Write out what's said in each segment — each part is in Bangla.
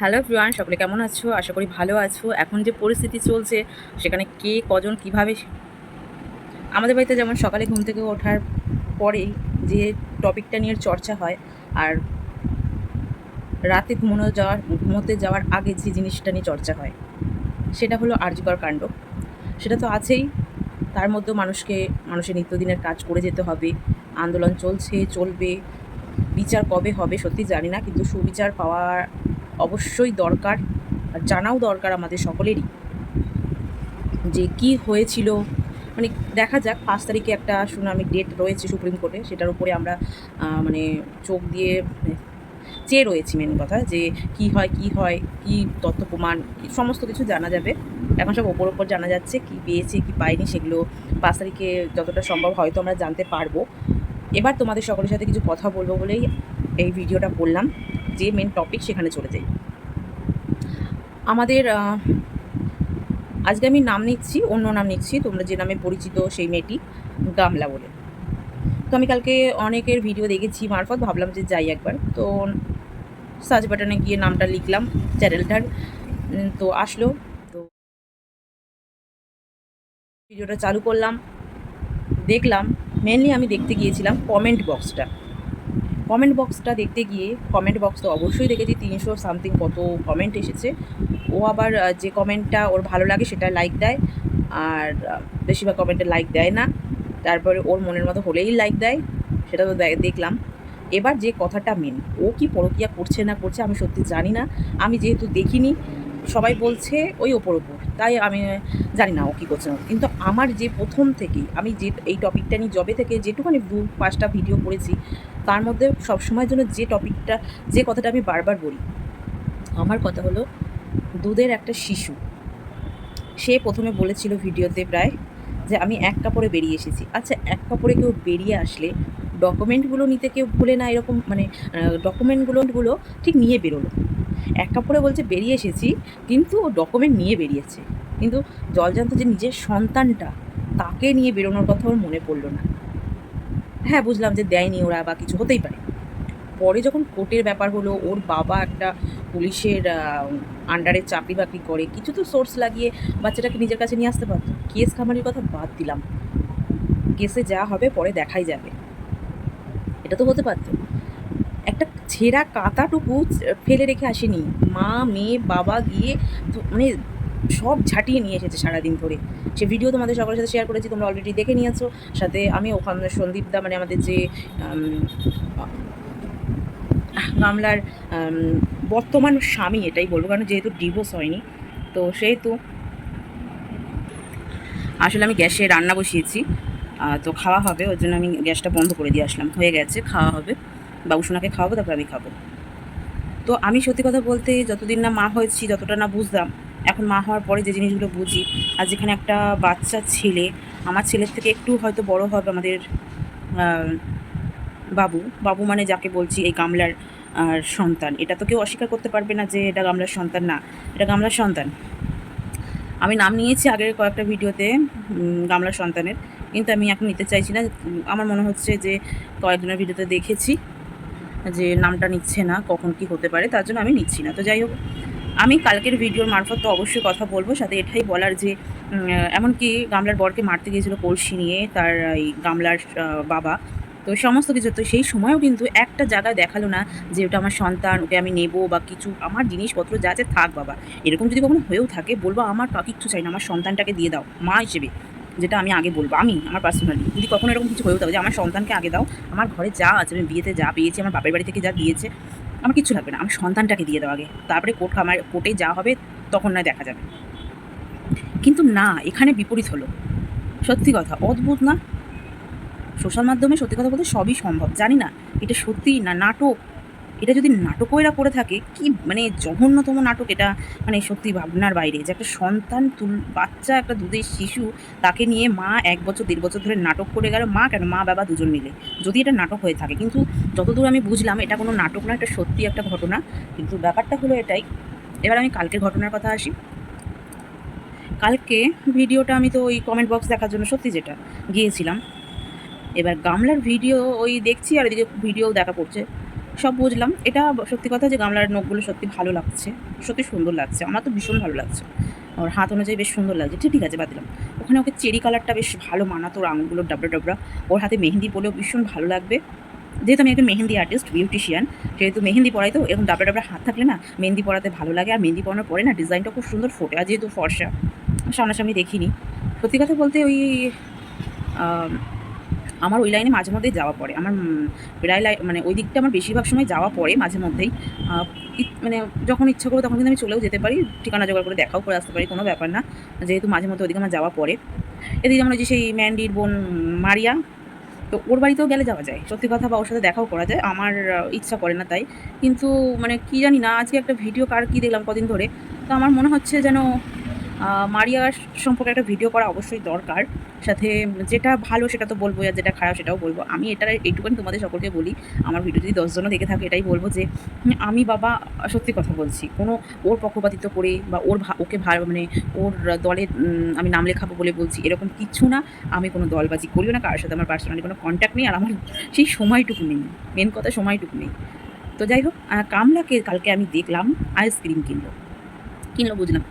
হ্যালো প্রিয়ান সকলে কেমন আছো? আশা করি ভালো আছো। এখন যে পরিস্থিতি চলছে, সেখানে কে, কজন, কীভাবে আমাদের বাড়িতে যেমন সকালে ঘুম থেকে ওঠার পরেই যে টপিকটা নিয়ে চর্চা হয়, আর রাতে ঘুমানো যাওয়ার ঘুমোতে যাওয়ার আগে যে জিনিসটা নিয়ে চর্চা হয়, সেটা হলো আর্যকর কাণ্ড। সেটা তো আছেই। তার মধ্যেও মানুষকে মানুষের নিত্যদিনের কাজ করে যেতে হবে। আন্দোলন চলছে, চলবে। বিচার কবে হবে সত্যি জানি না, কিন্তু সুবিচার পাওয়ার অবশ্যই দরকার আর জানাও দরকার আমাদের সকলেরই যে কি হয়েছিল। মানে দেখা যাক, পাঁচ তারিখে একটা শুনানি ডেট রয়েছে সুপ্রিম কোর্টে, সেটার উপরে আমরা মানে চোখ দিয়ে চেয়ে রয়েছি মেন কথা যে কি হয় কি হয়, কি তথ্য প্রমাণ, সমস্ত কিছু জানা যাবে। এখন সব ওপর ওপর জানা যাচ্ছে কি পেয়েছে, কি পাইনি সেগুলো পাঁচ তারিখে যতটা সম্ভব হয়তো আমরা জানতে পারব। এবার তোমাদের সকলের সাথে কিছু কথা বলব বলেই এই ভিডিওটা বললাম যে মেন টপিক সেখানে চলে যাই। আমাদের আজকে আমি নাম নিচ্ছি, অন্য নাম নিচ্ছি, তোমরা যে নামে পরিচিত সেই মেয়েটি গামলা বলে। তো আমি কালকে অনেকের ভিডিও দেখেছি মারফত, ভাবলাম যে যাই একবার। তো সার্চ বাটনে গিয়ে নামটা লিখলাম, চ্যানেলটার তো আসলো। তো ভিডিওটা চালু করলাম, দেখলাম মেনলি আমি দেখতে গিয়েছিলাম কমেন্ট বক্সটা কমেন্ট বক্সটা দেখতে গিয়ে কমেন্ট বক্স তো অবশ্যই দেখেছি, তিনশো সামথিং কত কমেন্ট এসেছে। ও আবার যে কমেন্টটা ওর ভালো লাগে সেটা লাইক দেয়, আর বেশিরভাগ কমেন্টে লাইক দেয় না। তারপরে ওর মনের মতো হলেই লাইক দেয়, সেটা তো দেখলাম। এবার যে কথাটা মেন ও কি পরকিয়া করছে না করছে আমি সত্যি জানি না। আমি যেহেতু দেখিনি, সবাই বলছে ওই ওপর ওপর, তাই আমি জানি না ও কী করছে না। কিন্তু আমার যে প্রথম থেকেই, আমি যে, এই টপিকটা নিয়ে জবে থেকে যেটুখানি দু পাঁচটা ভিডিও করেছি তার মধ্যে সবসময়ের জন্য যে টপিকটা, যে কথাটা আমি বারবার বলি, আমার কথা হলো দুধের একটা শিশু। সে প্রথমে বলেছিল ভিডিওতে প্রায় যে, আমি এক কাপড়ে বেরিয়ে এসেছি। আচ্ছা এক কাপড়ে কেউ বেরিয়ে আসলে ডকুমেন্টগুলো নিতে কেউ ভুলে না এরকম মানে ডকুমেন্টগুলোগুলো ঠিক নিয়ে বেরোলো। এক কাপড়ে বলছে, বেরিয়ে এসেছি, কিন্তু ও ডকুমেন্ট নিয়ে বেরিয়েছে। কিন্তু জলজান্ত যে নিজের সন্তানটা, তাকে নিয়ে বেরোনোর কথা ওর মনে পড়ল না। হ্যাঁ বুঝলাম যে দেয়নি ওরা বা কিছু, হতেই পারে। পরে যখন কোর্টের ব্যাপার হলো, ওর বাবা একটা পুলিশের আন্ডারে চাকরি বাকরি করে, কিছু তো সোর্স লাগিয়ে বাচ্চাটাকে নিজের কাছে নিয়ে আসতে পারতো। কেস খামারির কথা বাদ দিলাম। কেসে যা হবে, পরে দেখাই যাবে। এটা তো হতে পারতো। একটা ছেঁড়া কাঁথাটুকু ফেলে রেখে আসেনি। মা, মেয়ে, বাবা গিয়ে মানে সব ঝাঁটিয়ে নিয়ে এসেছে সারাদিন ধরে। সে ভিডিও তোমাদের সকলের সাথে শেয়ার করেছি, তোমরা অলরেডি দেখে নিয়েছো। সাথে আমি ওখানে সন্দীপদা মানে আমাদের যে গামলার বর্তমান স্বামী, এটাই বলব, কারণ যেহেতু ডিভোর্স হয়নি, তো সেহেতু আসলে আমি গ্যাসে রান্না বসিয়েছি তো খাওয়া হবে, ওর জন্য আমি গ্যাসটা বন্ধ করে দিয়ে আসলাম। হয়ে গেছে, খাওয়া হবে বাবুসোনাকে খাওয়াবো, তারপর আমি খাব। তো আমি সত্যি কথা বলতে, যতদিন না মা হয়েছি, যতটা না বুঝতাম এখন মা হওয়ার পরে যে জিনিসগুলো বুঝি, আর যেখানে একটা বাচ্চা ছেলে, আমার ছেলের থেকে একটু হয়তো বড় হবে আমাদের বাবু। বাবু মানে যাকে বলছি এই গামলার, আর সন্তান। এটা তো কেউ অস্বীকার করতে পারবে না যে এটা গামলার সন্তান না, এটা গামলার সন্তান। আমি নাম নিয়েছি আগের কয়েকটা ভিডিওতে গামলার সন্তানের। কিন্তু আমি এখন নিতে চাইছি না। আমার মনে হচ্ছে যে কয়েকজনের ভিডিওতে দেখেছি যে নামটা নিচ্ছে না, কখন কি হতে পারে, তার জন্য আমি নিচ্ছি না। তো যাই হোক আমি কালকের ভিডিওর মারফত তো অবশ্যই কথা বলব, সাথে এটাই বলার যে এমনকি গামলার বরকে মারতে গিয়েছিল কলসি নিয়ে তার এই গামলার বাবা। তো সমস্ত কিছু, তো সেই সময়ও কিন্তু একটা জায়গায় দেখাল না যে ওটা আমার সন্তান, ওকে আমি নেব বা কিছু, আমার জিনিসপত্র যা আছে থাক বাবা। এরকম যদি কখনো হয়েও থাকে, বলব আমার কিচ্ছু চাই না, আমার সন্তানটাকে দিয়ে দাও, মা হিসেবে, যেটা আমি আগে বলব, আমি, আমার পার্সোনালি যদি কখনো এরকম কিছু হয়েও থাকে যে আমার সন্তানকে আগে দাও, আমার ঘরে যা আছে, আমি বিয়েতে যা পেয়েছি, আমার বাপের বাড়ি থেকে যা দিয়েছে আমার কিচ্ছু লাগবে না। আমার সন্তানটাকে দিয়ে দেওয়া আগে। তারপরে কোর্ট আমার কোর্টে যা হবে তখন নয় দেখা যাবে। কিন্তু না, এখানে বিপরীত হলো। সত্যি কথা, অদ্ভুত না? সোশ্যাল মাধ্যমে সত্যি কথা বলতে সবই সম্ভব। জানি না, এটা সত্যি না নাটক? এটা যদি নাটকও এরা করে থাকে, কি মানে জঘন্যতম নাটক এটা মানে সত্যি ভাবনার বাইরে। যে একটা সন্তান তুল, বাচ্চা, একটা দুধের শিশু, তাকে নিয়ে মা এক বছর, দেড় বছর ধরে নাটক করে গেল, মা কেন, মা, বাবা দুজন মিলে। যদি এটা নাটক হয়ে থাকে, কিন্তু যতদূর আমি বুঝলাম, এটা কোনো নাটক না, এটা সত্যি একটা ঘটনা। কিন্তু ব্যাপারটা হলো এটাই। এবার আমি কালকের ঘটনার কথা আসি। কালকে ভিডিওটা আমি তো ওই কমেন্ট বক্স দেখার জন্য, সত্যি যেটা, গিয়েছিলাম। এবার গামলার ভিডিও ওই দেখছি, আর এদিকে ভিডিও দেখা পড়ছে সব বুঝলাম। এটা সত্যি কথা যে গামলার নখগুলো সত্যি ভালো লাগছে। সত্যি সুন্দর লাগছে। আমার তো ভীষণ ভালো লাগছে। ওর হাত অনুযায়ী বেশ সুন্দর লাগছে। ঠিক ঠিক আছে, বাদ দিলাম। ওখানে ওকে চেরি কালারটা বেশ ভালো মানাতো ওর আঙুলগুলো ডাবড়া ডাবড়া ওর হাতে মেহেন্দি পরলেও ভীষণ ভালো লাগবে। যেহেতু আমি একটা মেহেন্দি আর্টিস্ট বিউটিশিয়ান যেহেতু মেহেন্দি পরাই তো, এরকম ডাবড়া ডাবড়া হাত থাকলে না মেহেন্দি পরাতে ভালো লাগে। আর মেহেন্দি পরানোর পরে না ডিজাইনটা খুব সুন্দর ফোটে। আর যেহেতু ফর্সা, সামনাসামনি দেখিনি। সত্যি কথা বলতে ওই আমার ওই লাইনে মাঝে মধ্যেই যাওয়া পড়ে। আমার প্রায় লাই মানে ওই দিকটা আমার বেশিরভাগ সময় যাওয়া পড়ে মাঝে মধ্যেই। মানে যখন ইচ্ছা করব তখন কিন্তু আমি চলেও যেতে পারি, ঠিকানা জোগাড় করে দেখাও করে আসতে পারি, কোনো ব্যাপার না। যেহেতু মাঝে মধ্যে ওদিকে আমার যাওয়া পড়ে। এদিকে যেমন যে সেই ম্যান্ডির বোন মারিয়া, তো ওর বাড়িতেও গেলে যাওয়া যায়। সত্যি কথা বা ওর সাথে দেখাও করা যায়। আমার ইচ্ছা করে না তাই। কিন্তু মানে কি জানি না, আজকে একটা ভিডিও কার কী দেখলাম কদিন ধরে। তো আমার মনে হচ্ছে যেন মারিয়ার সম্পর্কে একটা ভিডিও করা অবশ্যই দরকার। সাথে যেটা ভালো সেটা তো বলব আর যেটা খারাপ সেটাও বলব। আমি এটা এইটুকুনি তোমাদের সকলকে বলি, আমার ভিডিও যদি দশজনও দেখে থাকে, এটাই বলব যে, আমি বাবা, সত্যি কথা বলছি, কোনো ওর পক্ষপাতিত্ব করে বা ওর ওকে ভালো মানে ওর দলে আমি নাম লেখাবো বলে বলছি, এরকম কিছু না। আমি কোনো দলবাজি করিও না, কারোর সাথে আমার পার্সোনালি কোনো কন্ট্যাক্ট নেই, আর আমার সেই সময়টুকু নেই। মেন কথা সময়টুকু নেই। তো যাই হোক কামলাকে কালকে আমি দেখলাম আইসক্রিম কিনলো। কিনলো বুঝলাম।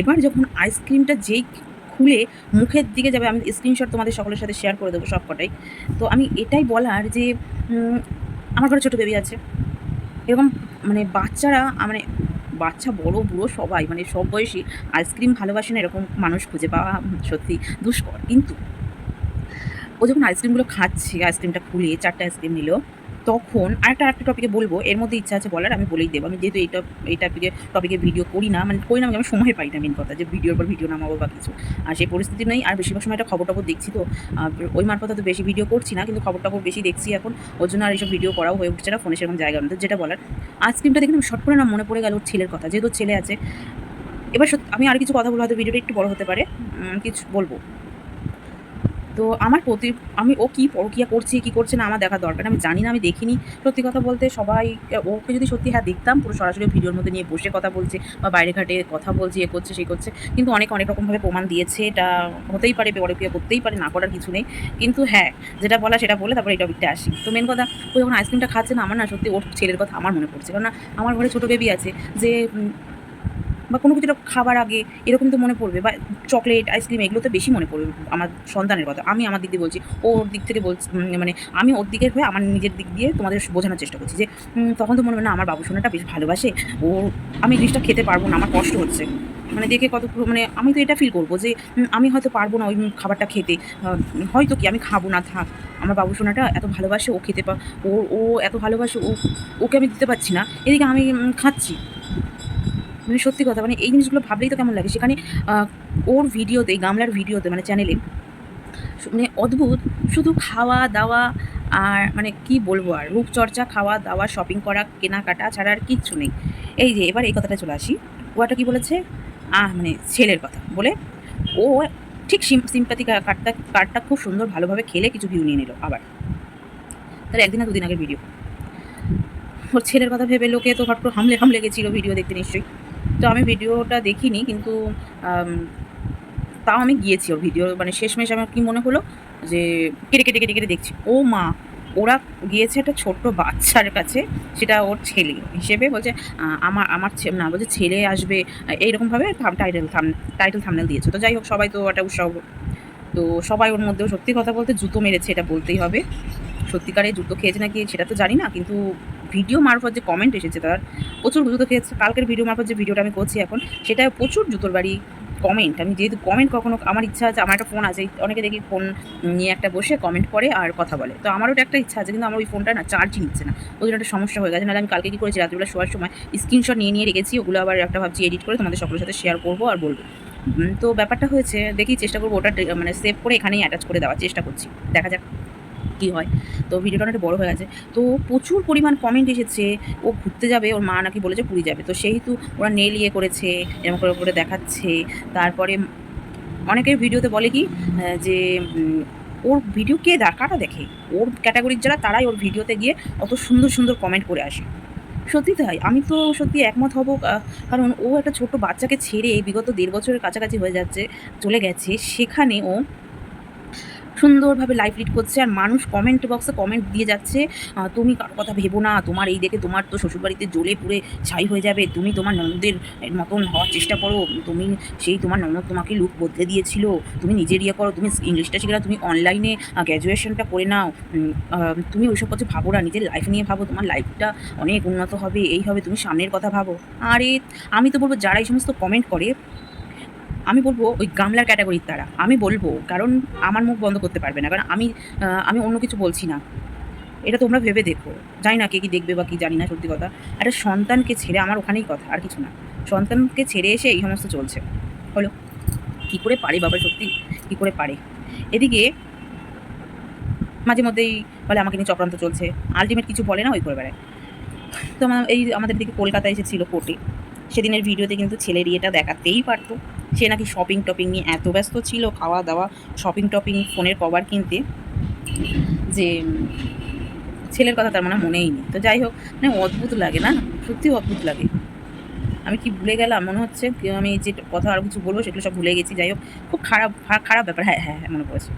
এবার যখন আইসক্রিমটা যেই খুলে মুখের দিকে যাবে, আমি স্ক্রিনশট তোমাদের সকলের সাথে শেয়ার করে দেবো সব কটাই তো আমি এটাই বলার যে আমার ঘরে ছোটো বেবি আছে। এরকম মানে বাচ্চারা মানে বাচ্চা বড়, বুড়ো সবাই মানে সব বয়সী আইসক্রিম ভালোবাসে না, এরকম মানুষ খুঁজে পাওয়া সত্যি দুষ্কর। কিন্তু ও যখন আইসক্রিমগুলো খাচ্ছে আইসক্রিমটা খুলে, চারটে আইসক্রিম নিল তখন আর আরেকটা আরেকটা টপিকে বলব, এর মধ্যে ইচ্ছা আছে বলার, আমি বলেই দেবো। আমি যেহেতু এই টপ- এই টপিকে টপিকে ভিডিও করি না মানে করি না আমি সময় পাই না মেন কথা, যে ভিডিওর পর ভিডিও নামাবো বা কিছু। আর সেই পরিস্থিতি নেই, আর বেশিরভাগ সময় একটা খবর টবর দেখছি তো। ওই মারফত তো বেশি ভিডিও করছি না, কিন্তু খবর টবর বেশি দেখছি এখন। ওর জন্য আর এইসব ভিডিও করাও হয়ে উঠছে না ফোনে সেরকম জায়গা তো যেটা বলার আইসক্রিমটা দেখে না শর্ট করে না, মনে পড়ে গেল ওর ছেলের কথা। যেহেতু ছেলে আছে, এবার আমি আর কিছু কথা বলব, হয়তো ভিডিওটা একটু বড় হতে পারে। কিছু বলব। তো আমার প্রতি, আমি ও কী পরকিয়া করছে, কী করছে না আমার দেখার দরকার আমি জানি না, আমি দেখিনি। সত্যি কথা বলতে সবাই ওকে যদি সত্যি হ্যাঁ দেখতাম, পুরো সরাসরি ভিডিওর মধ্যে নিয়ে বসে কথা বলছে বা বাইরে ঘাটে কথা বলছে, এ করছে, সে করছে, কিন্তু অনেক অনেক রকমভাবে প্রমাণ দিয়েছে। এটা হতেই পারে, পরকিয়া করতেই পারে, না করার কিছু নেই। কিন্তু হ্যাঁ যেটা বলা সেটা বলে তারপরে এই টপিকটা আসি। তো মেন কথা, ও যখন আইসক্রিমটা খাচ্ছে না, আমার না সত্যি ওর ছেলের কথা আমার মনে পড়ছে। কারণ আমার ঘরে ছোটো বেবি আছে যে বা কোনো কিছুটা খাবার আগে, এরকম তো মনে পড়বে। বা চকলেট, আইসক্রিম, এগুলো তো বেশি মনে পড়বে আমার সন্তানের কথা। আমি আমার দিক দিয়ে বলছি, ও ওর দিক থেকে বলছি মানে আমি ওর দিকের হয়ে আমার নিজের দিক দিয়ে তোমাদের বোঝানোর চেষ্টা করছি যে তখন তো মনে হবে না, আমার বাবু সোনাটা বেশ ভালোবাসে। ও, আমি জিনিসটা খেতে পারব না, আমার কষ্ট হচ্ছে। মানে দেখে কত মানে আমি তো এটা ফিল করব যে আমি হয়তো পারব না ওই খাবারটা খেতে। হয়তো কি আমি খাব না, থাক। আমার বাবু সোনাটা এত ভালোবাসে, ও খেতে পা, ও ও এত ভালোবাসে, ও, ওকে আমি দিতে পারছি না। এদিকে আমি খাচ্ছি। মানে সত্যি কথা মানে এই জিনিসগুলো ভাবলেই তো কেমন লাগে। সেখানে ওর ভিডিওতে, গামলার ভিডিওতে মানে চ্যানেলে মানে অদ্ভুত, শুধু খাওয়া দাওয়া আর মানে কি বলব আর, রূপচর্চা, খাওয়া দাওয়া শপিং করা, কেনাকাটা ছাড়া আর কিচ্ছু নেই। এই যে, এবার এই কথাটা চলে আসি। ও একটা কী বলেছে? আহ মানে ছেলের কথা। বলে, ও ঠিক সিম্পাতি কার্ডটা কার্ডটা খুব সুন্দর, ভালোভাবে খেলে কিছু ভিউ নিয়ে নিল, আবার। তাহলে একদিন না দুদিন আগের ভিডিও ওর ছেলের কথা ভেবে লোকে তো হট করে হামলে হামলে গেছিল ভিডিও দেখতে নিশ্চয়ই। তো আমি ভিডিওটা দেখিনি, কিন্তু তাও আমি গিয়েছি ওর ভিডিও মানে শেষমেশ আমার কী মনে হলো যে কেটে কেটে কেটে কেটে দেখছি। ও মা, ওরা গিয়েছে একটা ছোট্ট বাচ্চার কাছে, সেটা ওর ছেলে হিসেবে বলছে আমার আমার না, বলছে ছেলে আসবে এইরকমভাবে টাইটেল থাম টাইটেল থামনেল দিয়েছে। তো যাই হোক, সবাই তো একটা উৎসাহ তো সবাই ওর মধ্যেও সত্যি কথা বলতে জুতো মেরেছে, এটা বলতেই হবে। সত্যিকারে জুতো খেয়েছে নাকি সেটা তো জানি না, কিন্তু ভিডিও মারফত যে কমেন্ট এসেছে, তার প্রচুর জুতো খেয়েছে। কালকের ভিডিও মারফত যে ভিডিওটা আমি করছি এখন সেটা প্রচুর জুতোর বাড়ি কমেন্ট আমি যেহেতু কমেন্ট কখনো, আমার ইচ্ছা আছে, আমার একটা ফোন আছে, অনেকে দেখি ফোন নিয়ে একটা বসে কমেন্ট করে আর কথা বলে। তো আমারও একটা ইচ্ছা আছে, কিন্তু আমার ওই ফোনটা না চার্জই নিচ্ছে না। ওই জন্য একটা সমস্যা হয়ে গেছে। নাহলে আমি কালকে কী করেছি, রাত্রিবেলা শোয়ার সময় স্ক্রিনশট নিয়ে নিয়ে রেখেছি, ওগুলো আবার একটা ভাবছি এডিট করে তোমাদের সকলের সাথে শেয়ার করব আর বলব। তো ব্যাপারটা হয়েছে, দেখি চেষ্টা করব ওটা মানে সেভ করে এখানেই অ্যাটাচ করে দেওয়ার চেষ্টা করছি। দেখা যাক। কী হয়? তো ভিডিওটা অনেকটা বড় হয়ে গেছে। তো প্রচুর পরিমাণ কমেন্ট এসেছে, ও ঘুরতে যাবে, ওর মা নাকি বলেছে পুরী যাবে। তো সেহেতু ওরা নেল ইয়ে করেছে, এরকম করে করে দেখাচ্ছে। তারপরে অনেকের ভিডিওতে বলে কি যে ওর ভিডিও কে কাটা দেখে? ওর ক্যাটাগরির যারা, তারাই ওর ভিডিওতে গিয়ে অত সুন্দর সুন্দর কমেন্ট করে আসে। সত্যি তাই? আমি তো সত্যি একমত হব কারণ ও একটা ছোট বাচ্চাকে ছেড়ে বিগত দেড় বছরের কাছাকাছি হয়ে যাচ্ছে, চলে গেছে। সেখানে ও সুন্দরভাবে লাইফ লিড করছে আর মানুষ কমেন্ট বক্সে কমেন্ট দিয়ে যাচ্ছে তুমি কারও কথা ভেবো না, তোমার এই দেখে তোমার তো শ্বশুরবাড়িতে জ্বলে পুড়ে ছাই হয়ে যাবে, তুমি তোমার ননদের মতন হওয়ার চেষ্টা করো, তুমি সেই তোমার ননদ তোমাকে লুক বদলে দিয়েছিল, তুমি নিজের ইয়ে করো, তুমি ইংলিশটা শিখে তুমি অনলাইনে গ্র্যাজুয়েশনটা করে নাও তুমি ওইসব কথা ভাবো না, নিজের লাইফ নিয়ে ভাবো, তোমার লাইফটা অনেক উন্নত হবে, এই হবে, তুমি সামনের কথা ভাবো। আরে, আমি তো বলব, যারা এই সমস্ত কমেন্ট করে আমি বলব ওই গামলার ক্যাটাগরির তারা। আমি বলব, কারণ আমার মুখ বন্ধ করতে পারবে না। কারণ আমি আমি অন্য কিছু বলছি না। এটা তোমরা ভেবে দেখো। জানি না কে কি দেখবে বা কি জানি না, সত্যি কথা। একটা সন্তানকে ছেড়ে আমার ওখানেই কথা, আর কিছু না। সন্তানকে ছেড়ে এসে এই সমস্ত চলছে। হলো কী করে পারে বাবা, সত্যি? কী করে পারে? এদিকে মাঝে মধ্যেই বলে, আমাকে নিয়ে চক্রান্ত চলছে। আলটিমেট কিছু বলে না, ওই করে বেড়ায়। তো এই আমাদের দিকে কলকাতায় এসেছিল কোর্টে সেদিনের ভিডিওতে কিন্তু ছেলের ইয়েটা দেখাতেই পারতো। সে নাকি শপিং টপিং নিয়ে এত ব্যস্ত ছিল, খাওয়া দাওয়া শপিং টপিং, ফোনের কভার কিনতে, যে ছেলের কথা তার মানে মনেই নেই। তো যাই হোক মানে অদ্ভুত লাগে না? সত্যি অদ্ভুত লাগে। আমি কি ভুলে গেলাম? মনে হচ্ছে কি আমি যে কথা আর কিছু বলব সেগুলো সব ভুলে গেছি। যাই হোক, খুব খারাপ খারাপ ব্যাপার। হ্যাঁ হ্যাঁ হ্যাঁ মনে পড়েছে।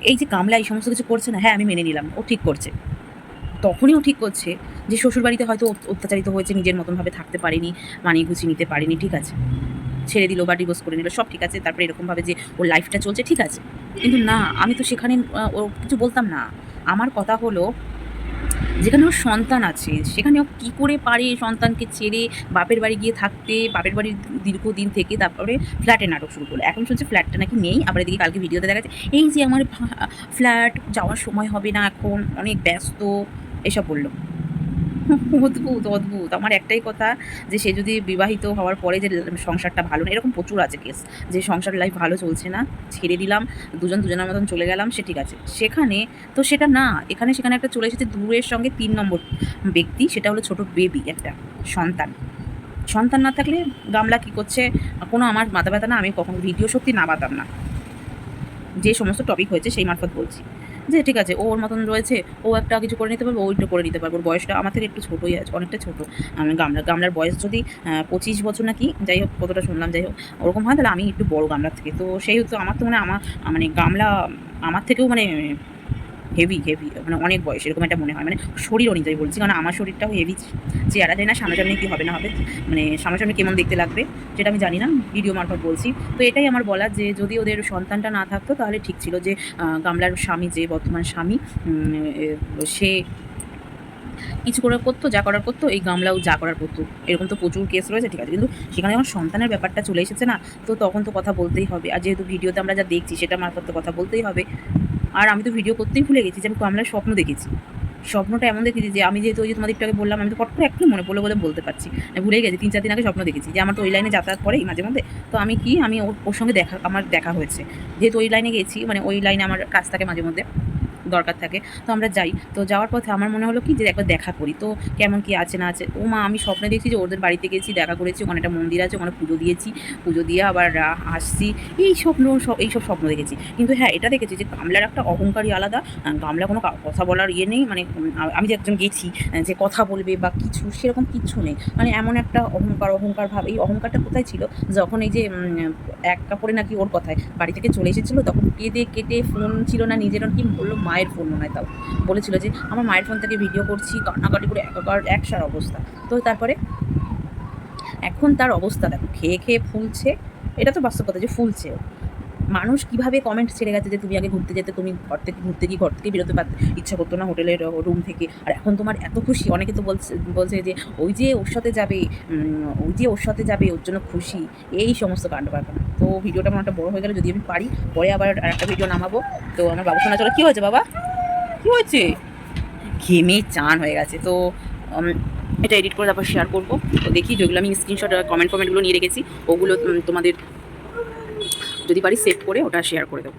এই যে কামলা, এই সমস্ত কিছু করছে না? হ্যাঁ আমি মেনে নিলাম। ও ঠিক করছে। তখনই ও ঠিক করছে যে শ্বশুরবাড়িতে হয়তো অত্যাচারিত হয়েছে, নিজের মতনভাবে থাকতে পারেনি, মানিয়ে গুছিয়ে নিতে পারেনি, ঠিক আছে। ছেড়ে দিল বা ডিভোর্স করে নিল, সব ঠিক আছে, তারপরে এরকমভাবে যে ওর লাইফটা চলছে, ঠিক আছে। কিন্তু না, আমি তো সেখানে ও কিছু বলতাম না। আমার কথা হলো, যেখানে ওর সন্তান আছে, সেখানে ও কী করে পারে সন্তানকে ছেড়ে বাপের বাড়ি গিয়ে থাকতে, বাপের বাড়ির দীর্ঘদিন থেকে তারপরে ফ্ল্যাটে নাটক শুরু করল। এখন শুনছে ফ্ল্যাটটা নাকি নেই, আবার এদিকে কালকে ভিডিওতে দেখা যাচ্ছে এই যে আমার ফ্ল্যাট যাওয়ার সময় হবে না এখন, অনেক ব্যস্ত, এসব বলল। অদ্ভুত অদ্ভুত। আমার একটাই কথা যে, সে যদি বিবাহিত হওয়ার পরে যে সংসারটা ভালো না, এরকম প্রচুর আছে কেস যে সংসার লাইফ ভালো চলছে না, ছেড়ে দিলাম, দুজন, দুজনের মতন চলে গেলাম, সে ঠিক আছে। সেখানে তো সেটা না, এখানে সেখানে একটা চলে এসেছে দূরের সঙ্গে তিন নম্বর ব্যক্তি, সেটা হলো ছোট বেবি একটা সন্তান। সন্তান না থাকলে গামলা কী করছে? কোনো আমার মাথা ব্যথা না, আমি কখনো ভিডিও সত্যি না বাতাম না। যে সমস্ত টপিক হয়েছে, সেই মারফত বলছি। যে ঠিক আছে ও ওর মতন রয়েছে, ও একটা কিছু করে নিতে পারবে, ও একটু করে নিতে পারবে। ওর বয়সটা আমার থেকে একটু ছোটোই আছে, অনেকটা ছোটো। গামলা, গামলার বয়স যদি পঁচিশ বছর নাকি, যাই হোক, কতটা শুনলাম, যাই হোক, ওরকম হয়, তাহলে আমি একটু বড় গামলার থেকে। তো সেই হতো আমার তো মানে আমার মানে গামলা, আমার থেকেও মানে হেভি হেভি মানে অনেক বয়স, এরকম একটা মনে হয়। মানে শরীর অনুযায়ী বলছি। কারণ আমার শরীরটাও হেভি চেহারা যায় না সামনাসামনি কী হবে, না হবে। মানে সামনাসামনি কেমন দেখতে লাগবে, সেটা আমি জানি না। ভিডিও মারফত বলছি। তো এটাই আমার বলা যে, যদি ওদের সন্তানটা না থাকতো, তাহলে ঠিক ছিল যে গামলার স্বামী, যে বর্তমান স্বামী সে কিছু করে করতো, যা করার করতো, এই গামলাও যা করার করতো। এরকম তো প্রচুর কেস রয়েছে, ঠিক আছে। কিন্তু সেখানে যখন সন্তানের ব্যাপারটা চলে এসেছে না, তো তখন তো কথা বলতেই হবে। আর যেহেতু ভিডিওতে আমরা যা দেখছি, সেটা মারফত তো কথা বলতেই হবে। আর আমি তো ভিডিও করতেই ভুলে গেছি যে আমি কমলার স্বপ্ন দেখেছি। স্বপ্নটা এমন দেখেছি যে আমি যেহেতু ওই যে তোমাদের একটু বললাম, আমি তো পট একটু মনে পড়ল বলে বলতে পারছি। ভুলে গেছি, তিন চার দিন আগে স্বপ্ন দেখেছি যে আমার তো ওই লাইনে যাতায়াত করেই মাঝে মধ্যে। তো আমি কি, আমি ওর সঙ্গে দেখা, আমার দেখা হয়েছে। যেহেতু ওই লাইনে গেছি মানে ওই লাইনে আমার কাজ থাকে মাঝে মধ্যে। দরকার থাকে। তো আমরা যাই। তো যাওয়ার পথে আমার মনে হলো কি যে একবার দেখা করি। তো কেমন কি আছে না আছে। ও মা, আমি স্বপ্নে দেখছি যে ওদের বাড়িতে গেছি, দেখা করেছি, ওখানে একটা মন্দির আছে, ওখানে পুজো দিয়েছি। পুজো দিয়ে আবার আসছি। এই স্বপ্ন, সব এইসব স্বপ্ন দেখেছি। কিন্তু হ্যাঁ এটা দেখেছি যে গামলার একটা অহংকারই আলাদা। গামলা কোনো কথা বলার ইয়ে নেই। মানে আমি যে একজন গেছি যে কথা বলবে বা কিছু, সেরকম কিচ্ছু নেই। মানে এমন একটা অহংকার অহংকার ভাব। এই অহংকারটা কোথায় ছিল? যখন এই যে এক কাপড়ে নাকি ওর কথায় বাড়ি থেকে চলে এসেছিল, তখন কেঁদে, কেটে, ফোন ছিল না, নিজের কি বলল, মায়ের ফোন মনে হয় তাও। বলেছিল যে, আমার মায়ের ফোন থেকে ভিডিও করছি, কান্নাকাটি করে একসার অবস্থা। তো তারপরে এখন তার অবস্থা দেখো, খেয়ে খেয়ে ফুলছে। এটা তো বাস্তব কথা যে ফুলছে ও। মানুষ কীভাবে কমেন্ট ছেড়ে গেছে যে তুমি আগে ঘুরতে যেতে, তুমি ঘর থেকে, ঘুরতে গিয়ে ঘর থেকে বেরোতে পারতে, ইচ্ছা করতো না হোটেলের রুম থেকে। আর এখন তোমার এত খুশি, অনেকে তো বলছে বলছে যে ওই যে ওর সাথে যাবে ওই যে ওর সাথে যাবে, ওর জন্য খুশি, এই সমস্ত কাণ্ড কারখানা তো ভিডিওটা আমার একটা বড় হয়ে গেল, যদি আমি পারি, পরে আবার আর একটা ভিডিও নামাবো। তো আমার বাবু শোনা চলো, কী হয়েছে বাবা? কী হয়েছে? ঘেমে চান হয়ে গেছে। তো এটা এডিট করে তারপর শেয়ার করব। তো দেখি যেগুলো আমি স্ক্রিনশট কমেন্ট কমেন্টগুলো নিয়ে রেখেছি, ওগুলো তোমাদের যদি পারি সেভ করে ওটা শেয়ার করে দেবো।